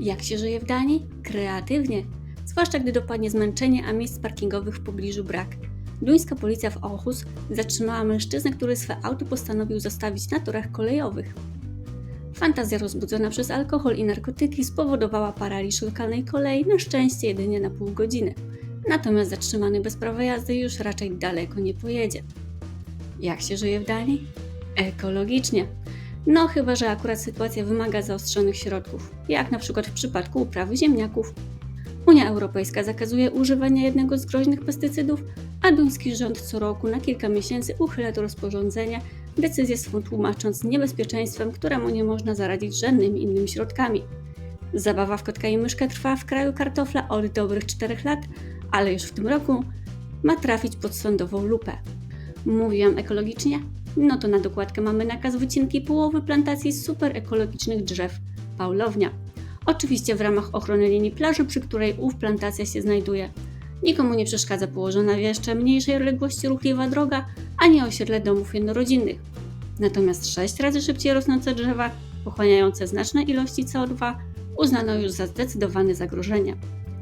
Jak się żyje w Danii? Kreatywnie. Zwłaszcza gdy dopadnie zmęczenie, a miejsc parkingowych w pobliżu brak. Duńska policja w Aarhus zatrzymała mężczyznę, który swe auto postanowił zostawić na torach kolejowych. Fantazja rozbudzona przez alkohol i narkotyki spowodowała paraliż lokalnej kolei, na szczęście jedynie na pół godziny. Natomiast zatrzymany bez prawa jazdy już raczej daleko nie pojedzie. Jak się żyje w Danii? Ekologicznie. No chyba, że akurat sytuacja wymaga zaostrzonych środków, jak na przykład w przypadku uprawy ziemniaków. Unia Europejska zakazuje używania jednego z groźnych pestycydów, a duński rząd co roku na kilka miesięcy uchyla to rozporządzenie, decyzję swą tłumacząc niebezpieczeństwem, któremu nie można zaradzić żadnymi innymi środkami. Zabawa w kotka i myszkę trwa w kraju kartofla od dobrych 4 lat, ale już w tym roku ma trafić pod sądową lupę. Mówiłam ekologicznie? No to na dokładkę mamy nakaz wycinki połowy plantacji super ekologicznych drzew Paulownia. Oczywiście w ramach ochrony linii plaży, przy której ów plantacja się znajduje. Nikomu nie przeszkadza położona w jeszcze mniejszej odległości ruchliwa droga, ani osiedle domów jednorodzinnych. Natomiast sześć razy szybciej rosnące drzewa, pochłaniające znaczne ilości CO2, uznano już za zdecydowane zagrożenie.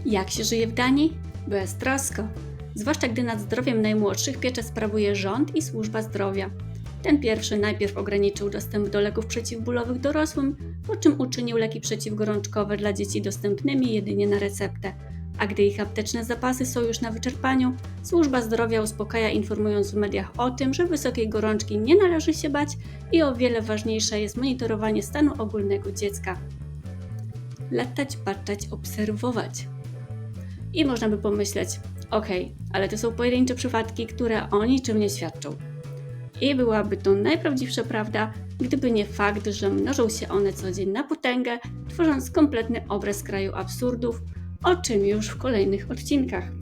Jak się żyje w Danii? Beztrosko. Zwłaszcza gdy nad zdrowiem najmłodszych pieczę sprawuje rząd i służba zdrowia. Ten pierwszy najpierw ograniczył dostęp do leków przeciwbólowych dorosłym, po czym uczynił leki przeciwgorączkowe dla dzieci dostępnymi jedynie na receptę. A gdy ich apteczne zapasy są już na wyczerpaniu, służba zdrowia uspokaja informując w mediach o tym, że wysokiej gorączki nie należy się bać i o wiele ważniejsze jest monitorowanie stanu ogólnego dziecka. Latać, patrzeć, obserwować. I można by pomyśleć, okej, ale to są pojedyncze przypadki, które o niczym nie świadczą. I byłaby to najprawdziwsza prawda, gdyby nie fakt, że mnożą się one co dzień na potęgę, tworząc kompletny obraz kraju absurdów, o czym już w kolejnych odcinkach.